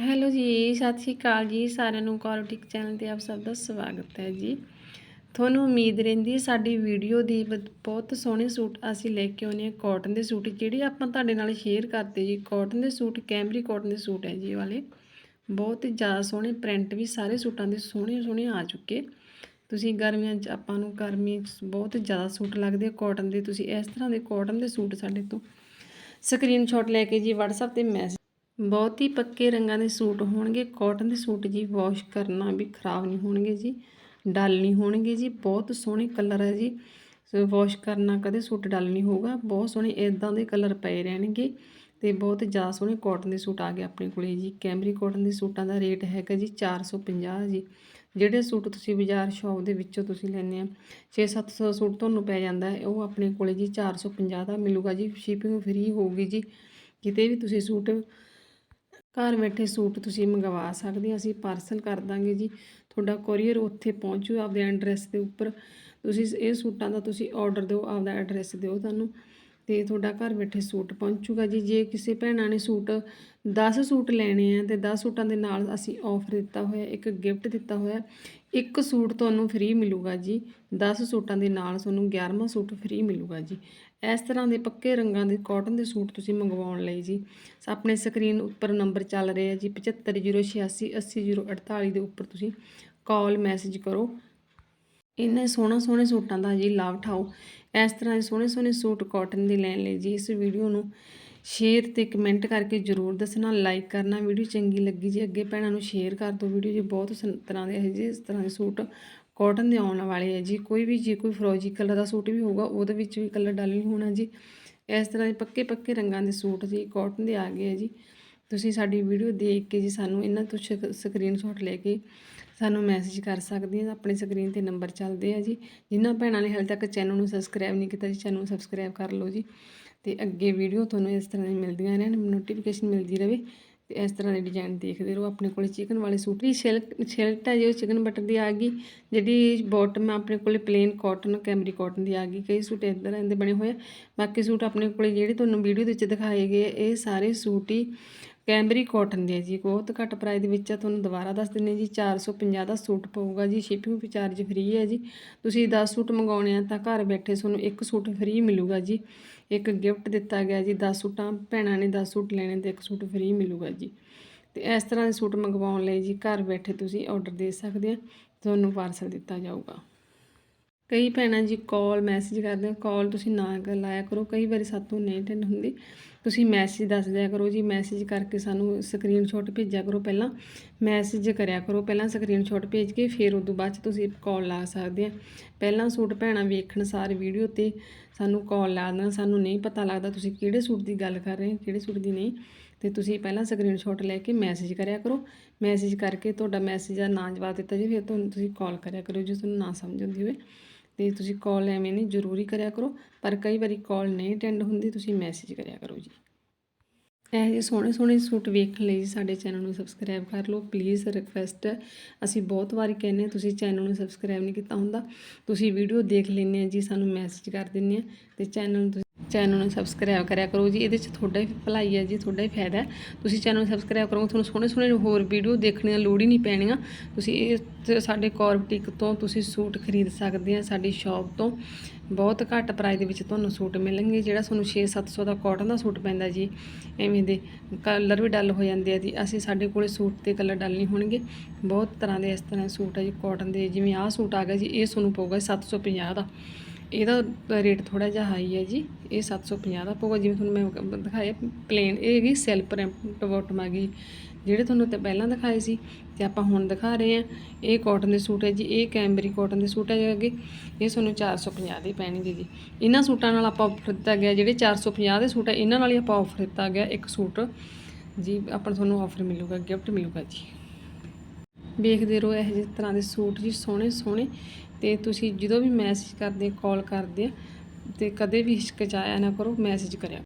Hello ਜੀ, ਸਤਿ ਸ਼੍ਰੀ ਅਕਾਲ ਜੀ। ਸਾਰਿਆਂ ਨੂੰ ਕੋਰੋਟਿਕ ਚੈਨਲ ਤੇ ਆਪ ਸਭ ਦਾ ਸਵਾਗਤ ਹੈ ਜੀ। ਤੁਹਾਨੂੰ ਉਮੀਦ ਰਹਿੰਦੀ ਹੈ ਸਾਡੀ ਵੀਡੀਓ ਦੀ ਬ- ਬਹੁਤ ਸੋਹਣੇ ਸੂਟ ਅਸੀਂ ਲੈ ਕੇ ਆਉਂਦੇ ਹਾਂ। ਕਾਟਨ ਦੇ ਸੂਟ, ਜਿਹੜੇ ਆਪਾਂ ਤੁਹਾਡੇ ਨਾਲ ਸ਼ੇਅਰ ਕਰਦੇ ਜੀ। ਕਾਟਨ ਦੇ ਸੂਟ ਕੈਮਰੀ ਕਾਟਨ ਦੇ ਸੂਟ ਹੈ ਜੀ ਇਹ ਵਾਲੇ। ਬਹੁਤ ਹੀ ਜ਼ਿਆਦਾ ਸੋਹਣੇ ਪ੍ਰਿੰਟ ਵੀ ਸਾਰੇ ਸੂਟਾਂ ਦੇ ਸੋਹਣੇ ਸੋਹਣੇ ਆ ਚੁੱਕੇ। ਤੁਸੀਂ ਗਰਮੀਆਂ 'ਚ, ਆਪਾਂ ਨੂੰ ਗਰਮੀ 'ਚ ਬਹੁਤ ਜ਼ਿਆਦਾ ਸੂਟ ਲੱਗਦੇ ਆ ਕਾਟਨ ਦੇ। ਤੁਸੀਂ ਇਸ ਤਰ੍ਹਾਂ ਦੇ ਕਾਟਨ ਦੇ ਸੂਟ ਸਾਡੇ ਤੋਂ ਸਕਰੀਨਸ਼ਾਟ ਲੈ ਕੇ ਜੀ, WhatsApp ਤੇ ਮੈਸੇਜ ਬਹੁਤ ਹੀ ਪੱਕੇ ਰੰਗਾਂ ਦੇ ਸੂਟ ਹੋਣਗੇ। ਕਾਟਨ ਦੇ ਸੂਟ ਜੀ ਵਾਸ਼ ਕਰਨਾ ਵੀ ਖਰਾਬ ਨਹੀਂ ਹੋਣਗੇ ਜੀ। ਡਲ ਨਹੀਂ ਹੋਣਗੇ ਜੀ। ਬਹੁਤ ਸੋਹਣੇ ਕਲਰ ਹੈ ਜੀ। ਸੋ ਵਾਸ਼ ਕਰਨਾ ਕਦੇ ਸੂਟ ਡਲ ਨਹੀਂ ਹੋਊਗਾ। ਬਹੁਤ ਸੋਹਣੇ ਇਦਾਂ ਦੇ ਕਲਰ ਪਏ ਰਹਿਣਗੇ ਤੇ ਬਹੁਤ ਜ਼ਿਆਦਾ ਸੋਹਣੇ ਕਾਟਨ ਦੇ ਸੂਟ ਆ ਗਏ ਆਪਣੇ ਕੋਲੇ ਜੀ। ਕੈਮਰੀ ਕਾਟਨ ਦੇ ਸੂਟਾਂ ਦਾ ਰੇਟ ਹੈਗਾ ਜੀ 450 ਜੀ। ਜਿਹੜੇ ਸੂਟ ਤੁਸੀਂ ਬਾਜ਼ਾਰ ਸ਼ੌਪ ਦੇ ਵਿੱਚੋਂ ਤੁਸੀਂ ਲੈਣੇ ਆ 6-700 ਸੂਟ ਤੁਹਾਨੂੰ ਪੈ ਜਾਂਦਾ ਹੈ। ਉਹ ਆਪਣੇ ਕੋਲੇ ਜੀ 450 ਦਾ ਮਿਲੂਗਾ ਜੀ। ਸ਼ਿਪਿੰਗ ਫ੍ਰੀ ਹੋਊਗੀ ਜੀ। ਕਿਤੇ ਵੀ ਤੁਸੀਂ ਸੂਟ ਘਰ ਬੈਠੇ ਸੂਟ ਤੁਸੀਂ ਮੰਗਵਾ ਸਕਦੇ ਹੋ, ਅਸੀਂ ਪਾਰਸਲ ਕਰ ਦਾਂਗੇ ਜੀ। ਤੁਹਾਡਾ ਕੋਰੀਅਰ ਉੱਥੇ ਪਹੁੰਚੂ ਆਪਦੇ ਐਡਰੈਸ ਦੇ ਉੱਪਰ। ਤੁਸੀਂ ਇਹ ਸੂਟਾਂ ਦਾ ਤੁਸੀਂ ਆਰਡਰ ਦਿਓ, ਆਪਦਾ ਐਡਰੈਸ ਦਿਓ ਤੁਹਾਨੂੰ। ਤੇ ਤੁਹਾਡਾ ਘਰ ਬੈਠੇ ਸੂਟ ਪਹੁੰਚੂਗਾ ਜੀ। ਜੇ ਕਿਸੇ ਭੈਣਾਂ ਨੇ ਸੂਟ 10 ਸੂਟ ਲੈਣੇ ਆ ਤੇ 10 ਸੂਟਾਂ ਦੇ ਨਾਲ ਅਸੀਂ ਆਫਰ ਦਿੱਤਾ ਹੋਇਆ, ਇੱਕ ਗਿਫਟ ਦਿੱਤਾ ਹੋਇਆ, ਇੱਕ ਸੂਟ ਤੁਹਾਨੂੰ ਫ੍ਰੀ ਮਿਲੂਗਾ ਜੀ। 10 ਸੂਟਾਂ ਦੇ ਨਾਲ ਤੁਹਾਨੂੰ 11ਵਾਂ ਸੂਟ ਫ੍ਰੀ ਮਿਲੂਗਾ ਜੀ। ਇਸ ਤਰ੍ਹਾਂ ਦੇ ਪੱਕੇ ਰੰਗਾਂ ਦੇ ਕਾਟਨ ਦੇ ਸੂਟ ਤੁਸੀਂ ਮੰਗਵਾਉਣ ਲਈ ਜੀ। ਆਪਣੇ ਸਕਰੀਨ ਉੱਪਰ ਨੰਬਰ ਚੱਲ ਰਿਹਾ ਜੀ 7506 80048 ਦੇ ਉੱਪਰ ਤੁਸੀਂ ਕਾਲ ਮੈਸੇਜ ਕਰੋ। ਇੰਨੇ ਸੋਹਣਾ ਸੋਹਣੇ ਸੂਟਾਂ ਦਾ ਜੀ ਲਾਭ ਉਠਾਓ ਇਸ ਤਰ੍ਹਾਂ ਦੇ ਸੋਹਣੇ ਸੋਹਣੇ ਸੂਟ ਕਾਟਨ ਦੇ ਲੈਣ ਲਈ ਜੀ, ਇਸ ਵੀਡੀਓ ਨੂੰ ਸ਼ੇਅਰ ਤੇ ਕਮੈਂਟ ਕਰਕੇ ਜਰੂਰ ਦੱਸਣਾ ਲਾਈਕ ਕਰਨਾ ਵੀਡੀਓ ਚੰਗੀ ਲੱਗੀ ਜੀ ਅੱਗੇ ਭੈਣਾਂ ਨੂੰ ਸ਼ੇਅਰ ਕਰ ਦਿਓ ਵੀਡੀਓ ਜੀ ਬਹੁਤ ਸਨ- ਤਰ੍ਹਾਂ ਦੇ ਜੀ ਇਸ ਤਰ੍ਹਾਂ ਦੇ ਸੂਟ ਕਾਟਨ ਦੇ ਆਉਣ ਵਾਲੇ ਹੈ ਜੀ, ਕੋਈ ਵੀ ਜੇ ਕੋਈ ਫਰੋਜੀ ਕਲਰ ਦਾ ਸੂਟ ਵੀ ਹੋਊਗਾ, ਉਹਦੇ ਵਿੱਚ ਵੀ ਕਲਰ ਡਲ ਨਹੀਂ ਹੋਣਾ ਜੀ। ਇਸ ਤਰ੍ਹਾਂ ਦੇ ਪੱਕੇ ਪੱਕੇ ਰੰਗਾਂ ਦੇ ਸੂਟ ਜੀ ਕਾਟਨ ਦੇ ਆ ਗਏ ਹੈ ਜੀ। ਤੁਸੀਂ ਸਾਡੀ ਵੀਡੀਓ ਦੇਖ ਕੇ ਜੀ ਸਾਨੂੰ ਇਹਨਾਂ ਤੋਂ ਸਕਰੀਨਸ਼ਾਟ ਲੈ ਕੇ ਸਾਨੂੰ ਮੈਸੇਜ ਕਰ ਸਕਦੇ ਆ। ਆਪਣੇ ਸਕਰੀਨ ਤੇ ਨੰਬਰ ਚੱਲਦੇ ਆ ਜੀ। ਜਿਨ੍ਹਾਂ ਭੈਣਾਂ ਨੇ ਹਾਲੇ ਤੱਕ ਚੈਨਲ ਨੂੰ ਸਬਸਕ੍ਰਾਈਬ ਨਹੀਂ ਕੀਤਾ ਜੀ ਚੈਨਲ ਨੂੰ ਸਬਸਕ੍ਰਾਈਬ ਕਰ ਲਓ ਜੀ। ਤੇ ਅੱਗੇ ਵੀਡੀਓ ਤੁਹਾਨੂੰ ਇਸ ਤਰ੍ਹਾਂ ਦੀ ਮਿਲਦੀਆਂ ਰਹਿਣ ਨੋਟੀਫਿਕੇਸ਼ਨ ਮਿਲਦੀ ਰਹੇ ਤੇ ਇਸ ਤਰ੍ਹਾਂ ਦੇ ਡਿਜ਼ਾਈਨ ਦੇਖਦੇ ਰਹੋ। ਆਪਣੇ ਕੋਲੇ ਚਿਕਨ ਵਾਲੇ ਸੂਟ ਦੀ ਸ਼ਿਲਕ, ਸ਼ਿਲਟ ਹੈ ਜੀ, ਉਹ ਚਿਕਨ ਬਟਰ ਦੀ ਆ ਗਈ। ਜਿਹੜੀ ਬਾਟਮ ਹੈ ਆਪਣੇ ਕੋਲੇ ਪਲੇਨ ਕਾਟਨ ਕੈਮਰੀ ਕਾਟਨ ਦੀ ਆ ਗਈ। ਕਈ ਸੂਟ ਇਦਾਂ ਦੇ ਬਣੇ ਹੋਏ ਆ। ਬਾਕੀ ਸੂਟ ਆਪਣੇ ਕੋਲੇ ਜਿਹੜੇ ਤੁਹਾਨੂੰ ਵੀਡੀਓ ਦੇ ਵਿੱਚ ਦਿਖਾਏ ਗਏ ਇਹ ਸਾਰੇ ਸੂਟ ਹੀ ਕੈਮਰੀ ਕਾਟਨ ਦੇ ਆ ਜੀ, ਬਹੁਤ ਘੱਟ ਪ੍ਰਾਈਸ ਦੇ ਵਿੱਚ ਆ, ਤੁਹਾਨੂੰ ਦੁਬਾਰਾ ਦੱਸ ਦਿੰਨੇ ਜੀ 450 ਦਾ ਸੂਟ ਪਊਗਾ ਜੀ ਸ਼ਿਪਿੰਗ ਵੀ ਚਾਰਜ ਫ੍ਰੀ ਹੈ ਜੀ। ਤੁਸੀਂ 10 ਸੂਟ ਮੰਗਾਉਣੇ ਆ ਤਾਂ ਘਰ ਬੈਠੇ ਤੁਹਾਨੂੰ ਇੱਕ ਸੂਟ ਫ੍ਰੀ ਮਿਲੂਗਾ ਜੀ। ਇੱਕ ਗਿਫਟ ਦਿੱਤਾ ਗਿਆ ਜੀ 10 ਸੂਟਾਂ, ਭੈਣਾਂ ਨੇ 10 ਸੂਟ ਲੈਣੇ ਤੇ ਇੱਕ ਸੂਟ ਫ੍ਰੀ ਮਿਲੂਗਾ ਜੀ। ਤੇ ਇਸ ਤਰ੍ਹਾਂ ਦੇ ਸੂਟ ਮੰਗਵਾਉਣ ਲਈ ਜੀ ਘਰ ਬੈਠੇ ਤੁਸੀਂ ਆਰਡਰ ਦੇ ਸਕਦੇ ਆ, ਤੁਹਾਨੂੰ ਪਾਰਸਲ ਦਿੱਤਾ ਜਾਊਗਾ। ਕਈ ਭੈਣਾਂ ਜੀ ਕਾਲ ਮੈਸੇਜ ਕਰਦੇ ਹੋ ਕਾਲ ਤੁਸੀਂ ਨਾ ਕਰ ਲਾਇਆ ਕਰੋ, ਕਈ ਵਾਰੀ ਸਾਤੋਂ ਨਹੀਂ ਅਟੈਂਡ ਹੁੰਦੀ। ਤੁਸੀਂ ਮੈਸੇਜ ਦੱਸ ਦਿਆ ਕਰੋ ਜੀ ਮੈਸੇਜ ਕਰਕੇ ਸਾਨੂੰ ਸਕਰੀਨਸ਼ਾਟ ਭੇਜਿਆ ਕਰੋ ਪਹਿਲਾਂ। ਮੈਸੇਜ ਕਰਿਆ ਕਰੋ, ਪਹਿਲਾਂ ਸਕਰੀਨਸ਼ਾਟ ਭੇਜ ਕੇ ਫਿਰ ਉਦੋਂ ਬਾਅਦ 'ਚ ਤੁਸੀਂ ਕਾਲ ਲਾ ਸਕਦੇ ਆ। ਪਹਿਲਾਂ ਸੂਟ ਭੈਣਾਂ ਵੇਖਣ ਸਾਰ ਵੀਡੀਓ ਤੇ ਸਾਨੂੰ ਕਾਲ ਲਾ ਦੇਣਾ, ਸਾਨੂੰ ਨਹੀਂ ਪਤਾ ਲੱਗਦਾ ਤੁਸੀਂ ਕਿਹੜੇ ਸੂਟ ਦੀ ਗੱਲ ਕਰ ਰਹੇ ਹੋ, ਕਿਹੜੇ ਸੂਟ ਦੀ ਨਹੀਂ। ਤੇ ਤੁਸੀਂ ਪਹਿਲਾਂ ਸਕਰੀਨਸ਼ਾਟ ਲੈ ਕੇ ਮੈਸੇਜ ਕਰਿਆ ਕਰੋ। ਮੈਸੇਜ ਕਰਕੇ ਤੁਹਾਡਾ ਮੈਸੇਜ ਦਾ ਨਾਂ ਜਵਾਬ ਦਿੱਤਾ ਜੀ, ਫਿਰ ਤੁਹਾਨੂੰ ਤੁਸੀਂ ਕਾਲ ਕਰਿਆ ਕਰੋ ਜੇ ਤੁਹਾਨੂੰ ਨਾ ਸਮਝ ਆਉਂਦੀ ਹੋਵੇ। ਤੇ ਤੁਸੀਂ ਕਾਲ ਐਵੇਂ ਨਹੀਂ ਜ਼ਰੂਰੀ ਕਰਿਆ ਕਰੋ, ਪਰ ਕਈ ਵਾਰੀ ਕਾਲ ਨਹੀਂ ਅਟੈਂਡ ਹੁੰਦੀ, ਤੁਸੀਂ ਮੈਸੇਜ ਕਰਿਆ ਕਰੋ ਜੀ। ਇਹ ਜਿਹੇ ਸੋਹਣੇ ਸੋਹਣੇ ਸੂਟ ਵੇਖਣ ਲਈ ਸਾਡੇ ਚੈਨਲ ਨੂੰ ਸਬਸਕ੍ਰਾਈਬ ਕਰ ਲਓ। ਪਲੀਜ਼ ਰਿਕਵੈਸਟ ਹੈ ਅਸੀਂ ਬਹੁਤ ਵਾਰੀ ਕਹਿੰਦੇ ਹਾਂ, ਤੁਸੀਂ ਚੈਨਲ ਨੂੰ ਸਬਸਕ੍ਰਾਈਬ ਨਹੀਂ ਕੀਤਾ ਹੁੰਦਾ। ਤੁਸੀਂ ਵੀਡੀਓ ਦੇਖ ਲੈਂਦੇ ਆ ਜੀ, ਸਾਨੂੰ ਮੈਸੇਜ ਕਰ ਦਿੰਦੇ ਆ ਤੇ ਚੈਨਲ ਨੂੰ ਤੁਸੀਂ ਚੈਨਲ ਨੂੰ ਸਬਸਕ੍ਰਾਈਬ ਕਰਿਆ ਕਰੋ ਜੀ। ਇਹਦੇ 'ਚ ਤੁਹਾਡਾ ਹੀ ਭਲਾਈ ਹੈ ਜੀ, ਤੁਹਾਡਾ ਹੀ ਫਾਇਦਾ ਹੈ। ਤੁਸੀਂ ਚੈਨਲ ਨੂੰ ਸਬਸਕ੍ਰਾਈਬ ਕਰੋਗੇ, ਤੁਹਾਨੂੰ ਸੋਹਣੇ ਸੋਹਣੇ ਹੋਰ ਵੀਡੀਓ ਦੇਖਣ ਦੇਖਣੀਆਂ ਲੋੜ ਹੀ ਨਹੀਂ ਪੈਣੀਆਂ। ਤੁਸੀਂ ਇਹ ਤੇ ਸਾਡੇ ਕੋਰਬਟਿਕ ਤੋਂ ਤੁਸੀਂ ਸੂਟ ਖਰੀਦ ਸਕਦੇ ਆ ਸਾਡੀ ਸ਼ਾਪ ਤੋਂ। ਬਹੁਤ ਘੱਟ ਪ੍ਰਾਈਸ ਦੇ ਵਿੱਚ ਤੁਹਾਨੂੰ ਸੂਟ ਮਿਲਣਗੇ। ਜਿਹੜਾ ਤੁਹਾਨੂੰ 6-700 ਦਾ ਕਾਟਨ ਦਾ ਸੂਟ ਪੈਂਦਾ ਜੀ, ਐਵੇਂ ਦੇ ਕਲਰ ਵੀ ਡਲ ਹੋ ਜਾਂਦੇ ਆ ਜੀ। ਅਸੀਂ ਸਾਡੇ ਕੋਲੇ ਸੂਟ ਤੇ ਕਲਰ ਡਲ ਨਹੀਂ ਹੋਣਗੇ। ਬਹੁਤ ਤਰ੍ਹਾਂ ਦੇ ਇਸ ਤਰ੍ਹਾਂ ਸੂਟ ਹੈ ਜੀ ਕਾਟਨ ਦੇ। ਜਿਵੇਂ ਆਹ ਸੂਟ ਆ ਗਿਆ ਜੀ, ਇਹ ਤੁਹਾਨੂੰ ਪਊਗਾ 750 ਦਾ। ਇਹਦਾ ਰੇਟ ਥੋੜਾ ਜਿਹਾ ਹਾਈ ਹੈ ਜੀ, ਇਹ 750 ਦਾ ਪਊਗਾ। ਜਿਵੇਂ ਤੁਹਾਨੂੰ ਮੈਂ ਦਿਖਾਇਆ ਪਲੇਨ ਇਹ ਹੈਗੀ ਸੈਲਫ ਰੈਂਪ ਬਾਟਮ ਆ ਗਈ। ਜਿਹੜੇ ਤੁਹਾਨੂੰ ਤੇ ਪਹਿਲਾਂ ਦਿਖਾਏ ਸੀ, ਤੇ ਆਪਾਂ ਹੁਣ ਦਿਖਾ ਰਹੇ ਆ ਇਹ ਕਾਟਨ ਦੇ ਸੂਟ ਹੈ ਜੀ, ਇਹ ਕੈਂਬਰੀ ਕਾਟਨ ਦੇ ਸੂਟ ਹੈ ਅੱਗੇ। ਇਹ ਤੁਹਾਨੂੰ 450 ਦੇ ਪੈਣਗੇ ਜੀ ਇਹਨਾਂ ਸੂਟਾਂ ਨਾਲ ਆਪਾਂ ਆਫਰ ਦਿੱਤਾ ਗਿਆ, ਜਿਹੜੇ 450 ਦੇ ਸੂਟ ਆ, ਇਹਨਾਂ ਨਾਲ ਹੀ ਆਪਾਂ ਆਫਰ ਦਿੱਤਾ ਗਿਆ ਇੱਕ ਸੂਟ। ਜੀ, ਆਪਾਂ ਨੂੰ ਤੁਹਾਨੂੰ ਆਫਰ ਮਿਲੂਗਾ ਗਿਫਟ ਮਿਲੂਗਾ ਜੀ। ਵੇਖਦੇ ਰਹੋ ਇਹ ਜਿਹੇ ਤਰ੍ਹਾਂ ਦੇ ਸੂਟ ਜੀ, ਸੋਹਣੇ ਸੋਹਣੇ। ਤੇ ਤੁਸੀਂ ਜਦੋਂ ਵੀ ਮੈਸੇਜ ਕਰਦੇ ਕਾਲ ਕਰਦੇ ਆ, ਤੇ ਕਦੇ ਵੀ ਹਿਚਕਚਾਇਆ ਨਾ ਕਰੋ ਮੈਸੇਜ ਕਰਿਆ